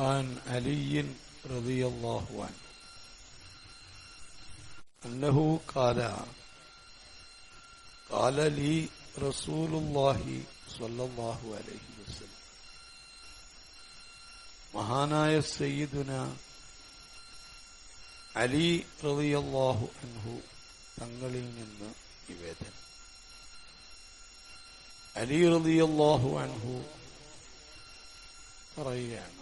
عن علي رضي الله عنه أنه قال قال لي رسول الله صلى الله عليه وسلم മഹാനായ സയ്യിദുന അലി റളിയല്ലാഹു അൻഹു തങ്ങളിൽ നിന്ന് നിവേദനം അലി റളിയല്ലാഹു അൻഹു പറയുകയാണ്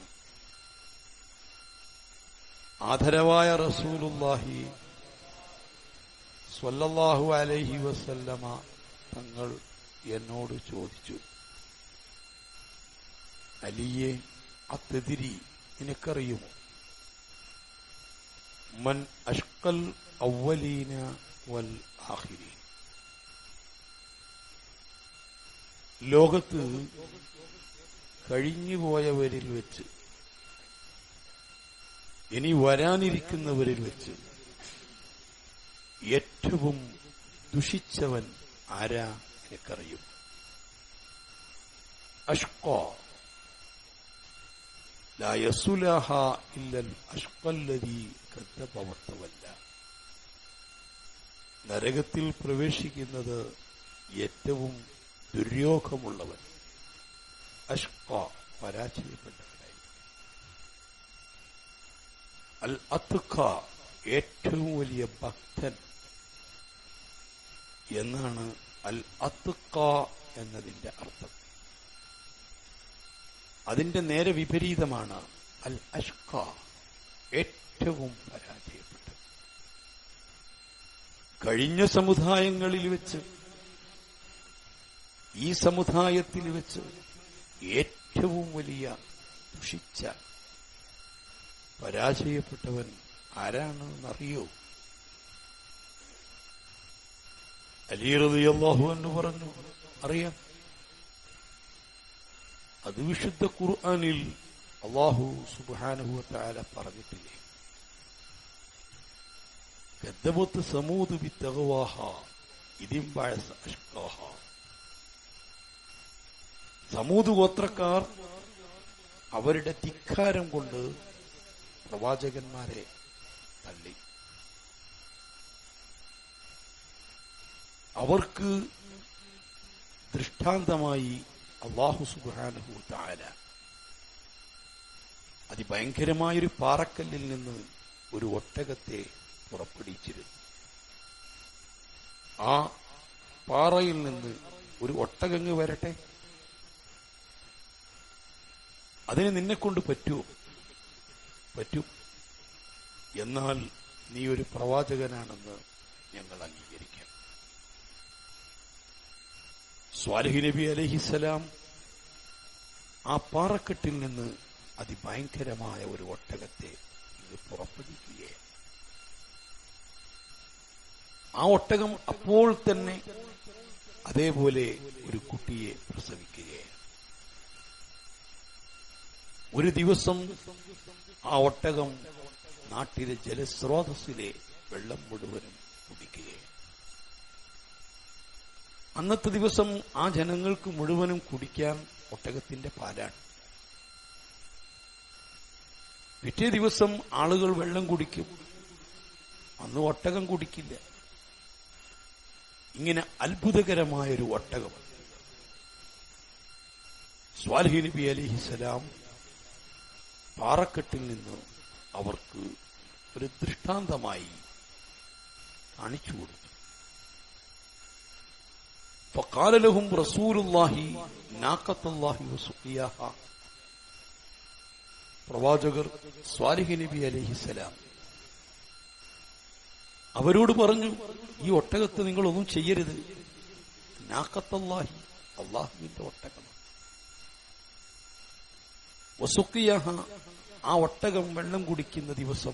ആദരവായ റസൂലുല്ലാഹി സ്വല്ലല്ലാഹു അലൈഹി വസല്ലമ തങ്ങൾ എന്നോട് ചോദിച്ചു. അലിയെ അത്തെതിരി നിനക്കറിയുമോ? മൻ അഷ്കൽ ഔവലീന വൽ ആഹിരീൻ ലോകത്ത് കഴിഞ്ഞുപോയവരിൽ വെച്ച് ഇനി വരാനിരിക്കുന്നവരിൽ വെച്ച് ഏറ്റവും ദുഷിച്ചവൻ ആരാ എനിക്കറിയും. അഷ്കോ ലായസുലഹ ഇല്ലൽ അഷ്കല്ലതി കത്തപവർത്തവല്ല നരകത്തിൽ പ്രവേശിക്കുന്നത് ഏറ്റവും ദുര്യോഗമുള്ളവൻ. അഷ്കോ പരാജയപ്പെട്ടവൻ. അൽ അത്തുക്ക ഏറ്റവും വലിയ ഭക്തൻ എന്നാണ് അൽ അത്തുക്ക എന്നതിന്റെ അർത്ഥം. അതിന്റെ നേരെ വിപരീതമാണ് അൽ അഷ്ക ഏറ്റവും പരാജയപ്പെട്ടത്. കഴിഞ്ഞ സമുദായങ്ങളിൽ വെച്ച് ഈ സമുദായത്തിൽ വെച്ച് ഏറ്റവും വലിയ ദുഷിച്ച പരാജയപ്പെട്ടവൻ ആരാണെന്നറിയോ? അലിയറിയാഹു എന്ന് പറഞ്ഞു അറിയാം. അത് വിശുദ്ധ ഖുർആാനിൽ അള്ളാഹു സുബാനുഭവത്താല പറഞ്ഞിട്ടില്ലേ? ഗദ്ദമത്ത് സമൂത് ബിത്തകവാഹ ഇതിം പായസ അഷ്കാഹ. സമൂത് ഗോത്രക്കാർ അവരുടെ ധിക്കാരം കൊണ്ട് പ്രവാചകന്മാരെ തള്ളി. അവർക്ക് ദൃഷ്ടാന്തമായി അള്ളാഹു സുബാനഹു താല അതിഭയങ്കരമായൊരു പാറക്കല്ലിൽ നിന്ന് ഒരു ഒട്ടകത്തെ പുറപ്പെടുവിച്ചിരുന്നു. ആ പാറയിൽ നിന്ന് ഒരു ഒട്ടകങ്ങ് വരട്ടെ? അതിന് നിന്നെ കൊണ്ട് പറ്റുമോ? പറ്റും. എന്നാൽ നീ ഒരു പ്രവാചകനാണെന്ന് ഞങ്ങൾ അംഗീകരിക്കാം. സ്വാലഹി നബി അലഹിസലാം ആ പാറക്കെട്ടിൽ നിന്ന് അതിഭയങ്കരമായ ഒരു ഒട്ടകത്തെ ഇത് പുറപ്പെടുവിക്കുകയാണ്. ആ ഒട്ടകം അപ്പോൾ തന്നെ അതേപോലെ ഒരു കുട്ടിയെ പ്രസവിക്കുകയാണ്. ഒരു ദിവസം ആ ഒട്ടകം നാട്ടിലെ ജലസ്രോതസ്സിലെ വെള്ളം മുഴുവനും കുടിക്കുകയാണ്. അന്നത്തെ ദിവസം ആ ജനങ്ങൾക്ക് മുഴുവനും കുടിക്കാൻ ഒട്ടകത്തിന്റെ പാലാണ്. പിറ്റേ ദിവസം ആളുകൾ വെള്ളം കുടിക്കും. അന്ന് ഒട്ടകം കുടിക്കില്ല. ഇങ്ങനെ അത്ഭുതകരമായൊരു ഒട്ടകം. സ്വാൽഹി നബി അലിഹിസലാം പാറക്കെട്ടിൽ നിന്ന് അവർക്ക് ഒരു ദൃഷ്ടാന്തമായി കാണിച്ചു കൊടുത്തു. ഫക്കാലലഹും റസൂലുല്ലാഹി നാക്കത്തല്ലാഹി വസുഖിയാഹ. പ്രവാചകർ സ്വാലിഹി നബി അലഹിസലാം അവരോട് പറഞ്ഞു ഈ ഒട്ടകത്ത് നിങ്ങളൊന്നും ചെയ്യരുത്. നാക്കത്തല്ലാഹി അള്ളാഹുവിന്റെ ഒട്ടകം വസുഖിയാഹ ആ ഒട്ടകം വെള്ളം കുടിക്കുന്ന ദിവസം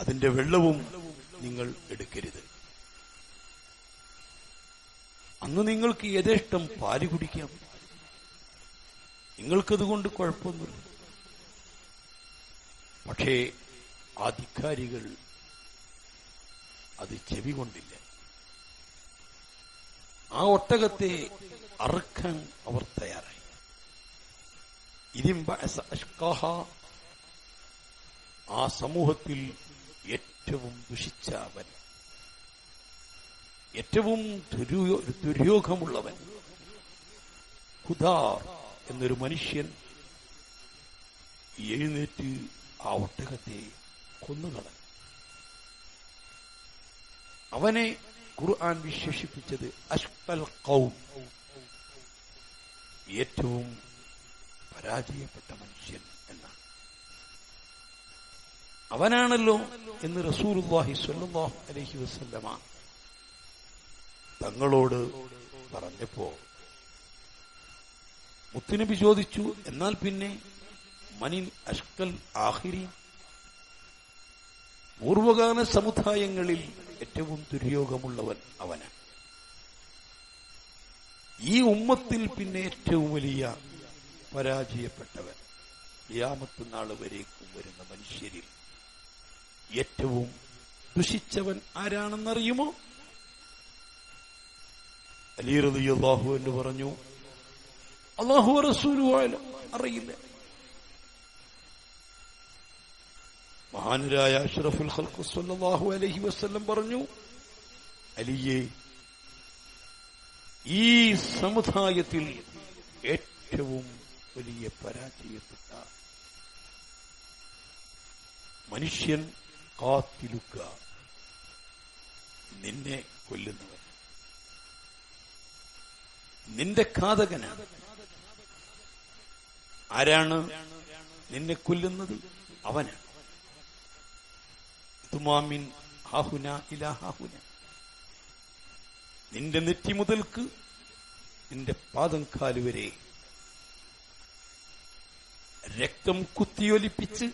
അതിന്റെ വെള്ളവും നിങ്ങൾ എടുക്കരുത്. അന്ന് നിങ്ങൾക്ക് യഥേഷ്ടം പാൽ കുടിക്കാം. നിങ്ങൾക്കതുകൊണ്ട് കുഴപ്പമൊന്നുമില്ല. പക്ഷേ ആ അത് ചെവി കൊണ്ടില്ല. ആ ഒട്ടകത്തെ അറുക്കാൻ അവർ തയ്യാറായി. അഷ്കാഹ. ആ സമൂഹത്തിൽ ഏറ്റവും ദുഷിച്ച അവൻ. ഏറ്റവും ദുര്യോ- ദുര്യോഗമുള്ളവൻ. ഹുദാർ എന്നൊരു മനുഷ്യൻ എഴുന്നേറ്റ് ആ ഒട്ടകത്തെ കൊന്നുകളഞ്ഞു അവനെ ഖുർആൻ വിശേഷിപ്പിച്ചത് അഷ്കൽ കൗം ഏറ്റവും പരാജയപ്പെട്ട മനുഷ്യൻ എന്നാണ്. അവനാണല്ലോ എന്ന് റസൂലുള്ളാഹി അലഹി അലൈഹി വസല്ലമ തങ്ങളോട് പറഞ്ഞപ്പോ മുത്തുനബി ചോദിച്ചു എന്നാൽ പിന്നെ മനിൽ അഷ്കൽ ആഹിരി പൂർവകാല സമുദായങ്ങളിൽ ഏറ്റവും ദുര്യോഗമുള്ളവൻ അവനാണ്. ഈ ഉമ്മത്തിൽ പിന്നെ ഏറ്റവും വലിയ പരാജയപ്പെട്ടവൻ യാമത്ത് നാൾ വരേക്കും വരുന്ന മനുഷ്യരിൽ ഏറ്റവും ദുഷിച്ചവൻ ആരാണെന്നറിയുമോ? അലി റളിയല്ലാഹു എന്ന് പറഞ്ഞു അള്ളാഹു റസൂലുവായാലും അറിയില്ല. മഹാനരായ അഷ്റഫുൽ ഖൽഖ് അലഹി വസല്ലം പറഞ്ഞു അലിയെ ഈ സമുദായത്തിൽ ഏറ്റവും വലിയ പരാജയപ്പെട്ട മനുഷ്യൻ കാത്തിലുക്ക നിന്നെ കൊല്ലുന്നവൻ. നിന്റെ ഘാതകനാണ് ആരാണ് നിന്നെ കൊല്ലുന്നത്? അവനാണ് തുമാമിൻ ഹാഹുന ഇലാഹാഹുന നിന്റെ നെറ്റി മുതൽക്ക് നിന്റെ പാദം കാൽ വരെ രക്തം കുത്തിയൊലിപ്പിച്ച്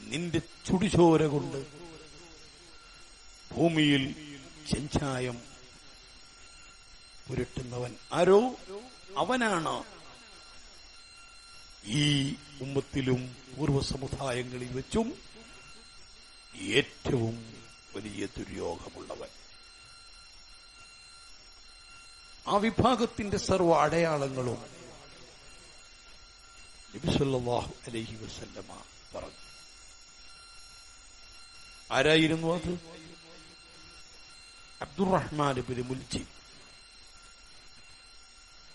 നിന്റെ ചുടിചോര കൊണ്ട് ഭൂമിയിൽ ചെഞ്ചായം പുരട്ടുന്നവൻ ആരോ അവനാണ്. ഈ ഉമ്മത്തിലും പൂർവസമുദായങ്ങളിൽ വെച്ചും ഏറ്റവും വലിയ ദുര്യോഗമുള്ളവൻ. ആ വിഭാഗത്തിന്റെ സർവ അടയാളങ്ങളും നബിസല്ലാഹു അലഹി വസല്ലമ പറഞ്ഞു. ആരായിരുന്നു അത്? Abdurahman bin Mulji.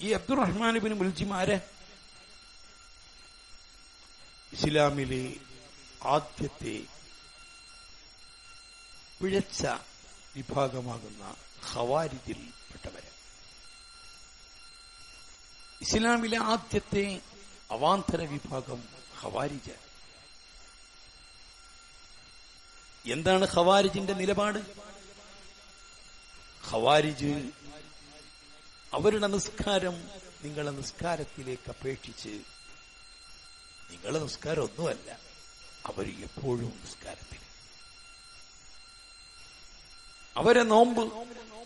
ഈ അബ്ദുറഹ്മാൻ ബിൻ മുൽജി ആരെ? ഇസ്ലാമിലെ ആദ്യത്തെ പിഴച്ച വിഭാഗമാകുന്ന ഹവാരിതിൽ പെട്ടവര് ഇസ്ലാമിലെ ആദ്യത്തെ അവാന്തര വിഭാഗം ഹവാരിജ എന്താണ് ഹവാരിജിന്റെ നിലപാട്? ഹവാരിജ് അവരുടെ നിസ്കാരം നിങ്ങളെ നിസ്കാരത്തിലേക്ക് അപേക്ഷിച്ച് നിങ്ങളെ നിസ്കാരം ഒന്നുമല്ല അവർ എപ്പോഴും നിസ്കാരത്തിൽ അവരെ നോമ്പ്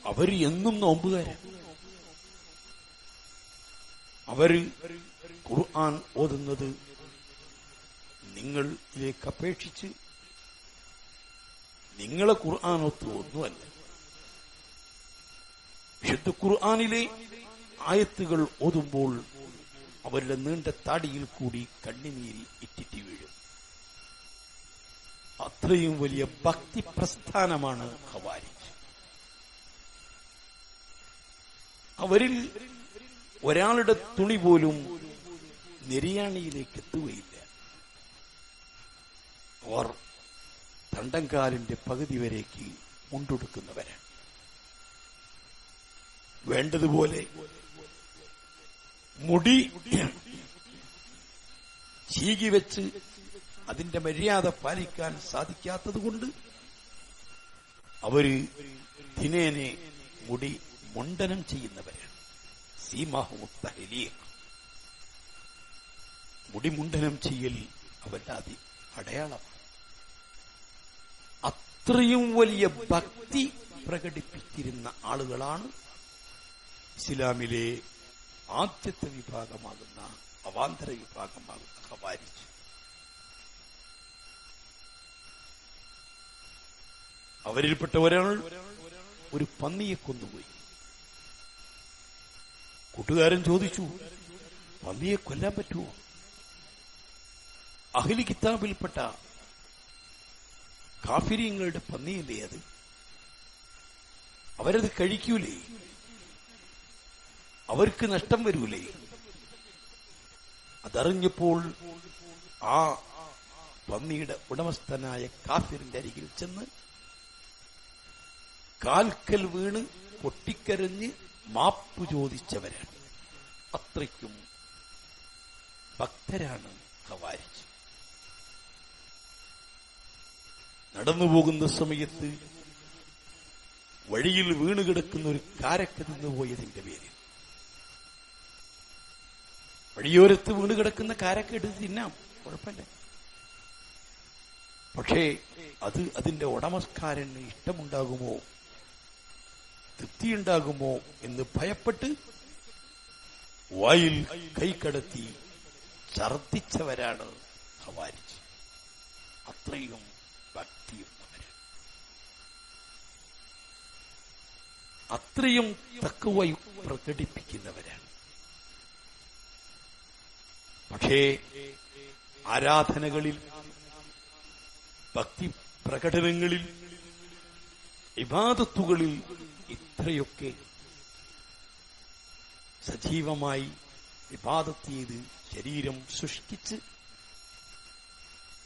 അവർ എന്നും നോമ്പുകാരൻ അവർ ഖുർആൻ ഓതുന്നത് നിങ്ങളിലേക്ക് അപേക്ഷിച്ച് നിങ്ങളെ ഖുർആൻ ഒത്തു ഒന്നുമല്ല വിശുദ്ധ ഖുർആാനിലെ ആയത്തുകൾ ഓതുമ്പോൾ അവരുടെ നീണ്ട താടിയിൽ കൂടി കണ്ണിനീരി ഇറ്റിറ്റി വീഴും. അത്രയും വലിയ ഭക്തി പ്രസ്ഥാനമാണ് ഖവാരിജ്. അവരിൽ ഒരാളുടെ തുണി പോലും നെരിയാണിയിലേക്ക് എത്തുകയില്ല അവർ തണ്ടങ്കാലിന്റെ പകുതി വരേക്ക് മുണ്ടൊടുക്കുന്നവരാണ്. വേണ്ടതുപോലെ മുടി ചീകി വെച്ച് അതിന്റെ മര്യാദ പാലിക്കാൻ സാധിക്കാത്തതുകൊണ്ട് അവർ ദിനേനെ മുടി മുണ്ടനം ചെയ്യുന്നവരാണ്. സീമാഹുമുത്തഹലിയ മുടി മുണ്ടനം ചെയ്യൽ അവന്റെ അതി അടയാളമാണ് അത്രയും വലിയ ഭക്തി പ്രകടിപ്പിച്ചിരുന്ന ആളുകളാണ് ഇസ്ലാമിലെ ആദ്യത്തെ വിഭാഗമാകുന്ന അവാന്തര വിഭാഗമാകുന്ന ഹവാരിച്ച് അവരിൽപ്പെട്ട ഒരാൾ ഒരു പന്നിയെ കൊന്നുപോയി. കൂട്ടുകാരൻ ചോദിച്ചു പന്നിയെ കൊല്ലാൻ പറ്റുമോ? അഹ്ലി കിതാബിൽപ്പെട്ട കാഫിര്യങ്ങളുടെ പന്നിയല്ലേ അത്? അവരത് കഴിക്കൂലേ? അവർക്ക് നഷ്ടം വരൂലേ? അതറിഞ്ഞപ്പോൾ ആ പന്നിയുടെ ഉടമസ്ഥനായ കാഫിറിന്റെ അരികിൽ ചെന്ന് കാൽക്കൽ വീണ് പൊട്ടിക്കരഞ്ഞ് മാപ്പ് ചോദിച്ചവരാണ്. അത്രയ്ക്കും ഭക്തരാണ് ഖവാരിജ് നടന്നു പോകുന്ന സമയത്ത് വഴിയിൽ വീണ് കിടക്കുന്ന ഒരു കാരക്ക നിന്ന് പോയതിന്റെ പേരിൽ വഴിയോരത്ത് വീണ് കിടക്കുന്ന കാരക്ക എടുത്ത് തിന്നാം. കുഴപ്പമില്ല. പക്ഷേ അത് അതിന്റെ ഉടമസ്കാരന് ഇഷ്ടമുണ്ടാകുമോ? തൃപ്തിയുണ്ടാകുമോ എന്ന് ഭയപ്പെട്ട് വായിൽ കൈക്കടത്തി ഛർദിച്ചവരാണ് ഹവാരിച്ച് അത്രയും അത്രയും തക്കുവ പ്രകടിപ്പിക്കുന്നവരാണ്. പക്ഷേ ആരാധനകളിൽ ഭക്തി പ്രകടനങ്ങളിൽ ഇബാദത്തുകളിൽ ഇത്രയൊക്കെ സജീവമായി ഇബാദത്ത് ചെയ്ത് ശരീരം സൃഷ്ടിച്ച്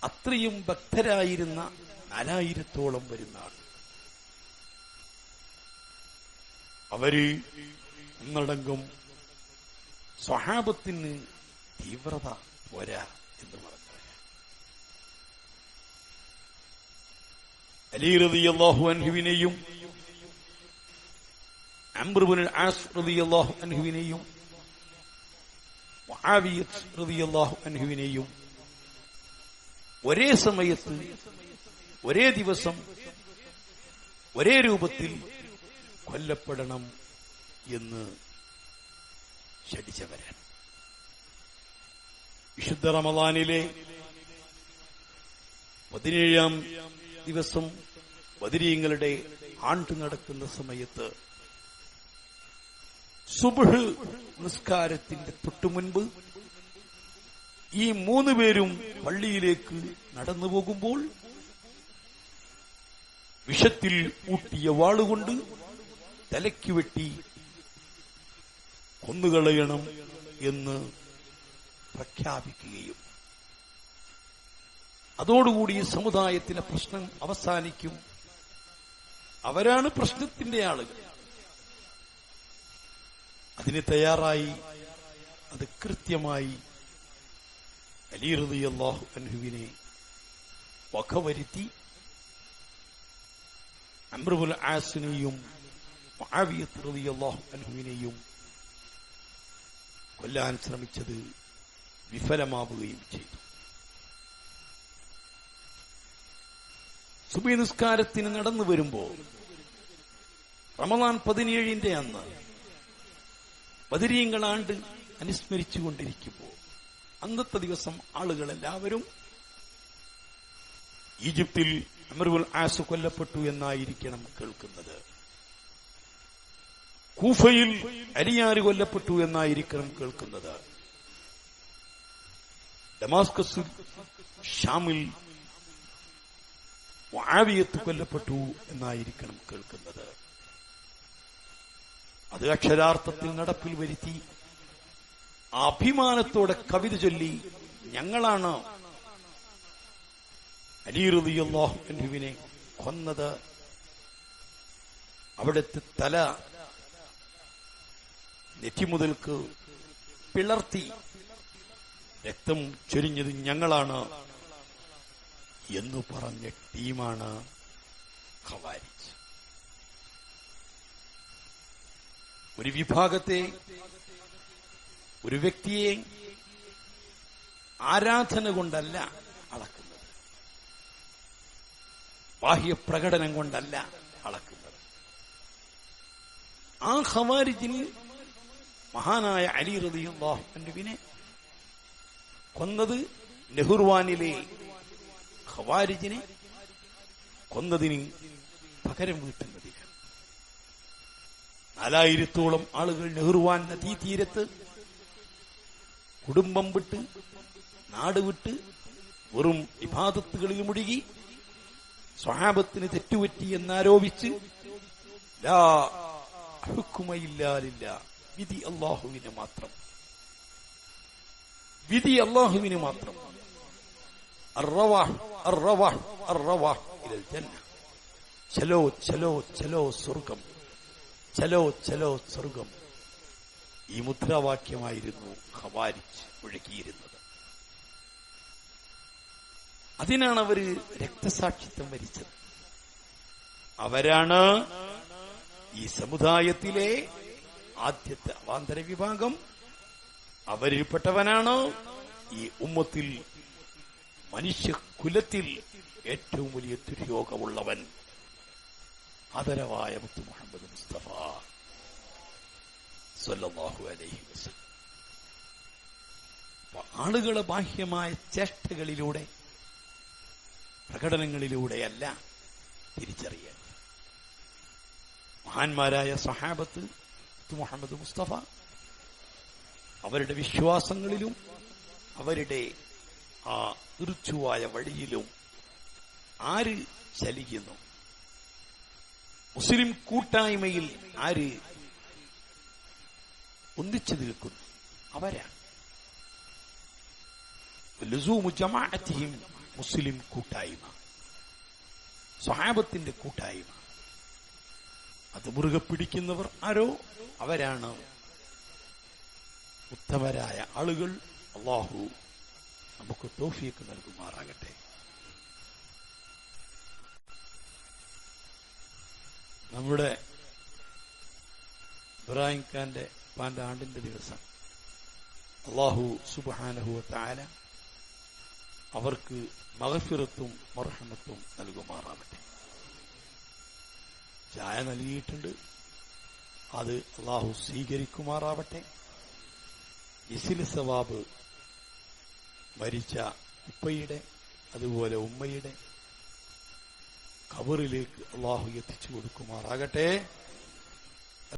അത്രയും ഭക്തരായിരുന്ന നാലായിരത്തോളം വരുന്ന ആൾ അവർ ഒന്നടങ്കം സ്വഹാബത്തിന് തീവ്രത പോരാ എന്ന് പറഞ്ഞു അലി റളിയല്ലാഹു അൻഹുവിനെയും അംബ്രുബിൻ ആസ് റളിയല്ലാഹു അൻഹുവിനെയും മുആവിയത്ത് റളിയല്ലാഹു അൻഹുവിനെയും ഒരേ സമയത്ത് ഒരേ ദിവസം ഒരേ രൂപത്തിൽ കൊല്ലപ്പെടണം എന്ന് ശഠിച്ചവരാണ്. വിശുദ്ധ റമദാനിലെ പതിനേഴാം ദിവസം ബദരീങ്ങളുടെ ആണ്ട് നടക്കുന്ന സമയത്ത് സുബഹ് നിസ്കാരത്തിന്റെ തൊട്ടുമുൻപ് ഈ മൂന്ന് പേരും പള്ളിയിലേക്ക് നടന്നു പോകുമ്പോൾ വിഷത്തിൽ ഊട്ടിയ വാളുകൊണ്ട് തലയ്ക്ക് വെട്ടി കൊന്നുകളയണം എന്ന് പ്രഖ്യാപിക്കുകയും. അതോടുകൂടി ഈ സമുദായത്തിലെ പ്രശ്നം അവസാനിക്കും. അവരാണ് പ്രശ്നത്തിന്റെ ആളുകൾ. അതിന് തയ്യാറായി അത് കൃത്യമായി അലി അള്ളാഹു അൻഹുവിനെ വകവരുത്തി. അമ്രുബുൽ ആസിനെയും അൻഹുവിനെയും കൊല്ലാൻ ശ്രമിച്ചത് വിഫലമാവുകയും ചെയ്തു. സുബി നിസ്കാരത്തിന് നടന്നു വരുമ്പോൾ റമദാൻ പതിനേഴിന്റെ അന്ന് ബദരീങ്ങളാണ്ട് അനുസ്മരിച്ചുകൊണ്ടിരിക്കുമ്പോൾ അന്നത്തെ ദിവസം ആളുകൾ എല്ലാവരും ഈജിപ്തിൽ അമറുൽ ആസ് കൊല്ലപ്പെട്ടു എന്നായിരിക്കണം കേൾക്കുന്നത്. കൂഫയിൽ അലിയാർ കൊല്ലപ്പെട്ടു എന്നായിരിക്കണം കേൾക്കുന്നത്. ഡമാസ്കസിൽ ഷാമിൽ ആവിയത്ത് കൊല്ലപ്പെട്ടു എന്നായിരിക്കണം കേൾക്കുന്നത്. അത് അക്ഷരാർത്ഥത്തിൽ നടപ്പിൽ വരുത്തി അഭിമാനത്തോടെ കവിത ചൊല്ലി ഞങ്ങളാണ് അലീറുദിയല്ലാഹുവിനെ കൊന്നത്. അവിടുത്തെ തല നെറ്റി മുതൽക്ക് പിളർത്തി രക്തം ചൊരിഞ്ഞത് ഞങ്ങളാണ് എന്ന് പറഞ്ഞ ടീമാണ് ഖവാരിജ്. ഒരു വിഭാഗത്തെ ഒരു വ്യക്തിയെ ആരാധന കൊണ്ടല്ല അളക്കുന്നത്. ബാഹ്യപ്രകടനം കൊണ്ടല്ല അളക്കുന്നത്. ആ ഖവാരിജിന് മഹാനായ അലി റതിയുള്ളാഹുവിനെ കൊന്നത് നെഹുർവാനിലെ ഖവാരിജിനെ കൊന്നതിന് പകരം വീട്ടുന്നതിന് നാലായിരത്തോളം ആളുകൾ നെഹ്റുവാൻ നദീതീരത്ത് കുടുംബം വിട്ട് നാട് വിട്ട് വെറും വിഭാഗത്തുകളിൽ മുഴുകി സ്വഹാബത്തിന് തെറ്റുപറ്റി എന്നാരോപിച്ച് ലാ ഹുക്കുമയില്ലാലില്ല വിധി അള്ളാഹുവിന് മാത്രം. വിധി അള്ളാഹുവിന് മാത്രം. ചലോ ചലോ ചലോ സ്വർഗം. ചലോ ചലോ സ്വർഗം. ഈ മുദ്രാവാക്യമായിരുന്നു ഹവാരിച്ച് ഒഴുകിയിരുന്നത് അതിനാണ് അവർ രക്തസാക്ഷിത്വം വരിച്ചത്. അവരാണ് ഈ സമുദായത്തിലെ ആദ്യത്തെ അവാന്തര വിഭാഗം അവരിൽപ്പെട്ടവനാണ്. ഈ ഉമ്മത്തിൽ മനുഷ്യകുലത്തിൽ ഏറ്റവും വലിയ ദുര്യോഗമുള്ളവൻ ആദരവായ മുത്തു മുഹമ്മദ് മുസ്തഫ സല്ലല്ലാഹു അലൈഹി വസല്ലം. ആളുകളെ ബാഹ്യമായ ചേഷ്ടകളിലൂടെ പ്രകടനങ്ങളിലൂടെയല്ല തിരിച്ചറിയാൻ മഹാന്മാരായ സഹാബത്ത് മുത്തു മുഹമ്മദ് മുസ്തഫ. അവരുടെ വിശ്വാസങ്ങളിലും അവരുടെ ആ ഋച്ചുവായ വഴിയിലും ആര് ചലിക്കുന്നു? മുസ്ലിം കൂട്ടായ്മയിൽ ആര് ഒന്നിച്ചു നിൽക്കുന്നു? അവരാണ്. ലുസൂമു ജമാഅത്തിഹിം മുസ്ലിം കൂട്ടായ്മ. സ്വഹാബത്തിന്റെ കൂട്ടായ്മ. അത് മുറുകെ പിടിക്കുന്നവർ ആരോ? അവരാണ്. ഉത്തമരായ ആളുകൾ അള്ളാഹു നമുക്ക് തോഫിയൊക്കെ നൽകുമാറാകട്ടെ. നമ്മുടെ ഇബ്രാഹിം ഖാന്റെ പാന്റെ ആണ്ടിന്റെ ദിവസം. അള്ളാഹു സുബാനഹുവ താല അവർക്ക് മഹഫിറത്തും മർഹമത്തും നൽകുമാറാവട്ടെ ചായ നൽകിയിട്ടുണ്ട്. അത് അള്ളാഹു സ്വീകരിക്കുമാറാവട്ടെ. ഇസിൽ സവാബ് മരിച്ച ഉപ്പയുടെ അതുപോലെ ഉമ്മയുടെ ഖബറിലേക്ക് അള്ളാഹു എത്തിച്ചു കൊടുക്കുമാറാകട്ടെ.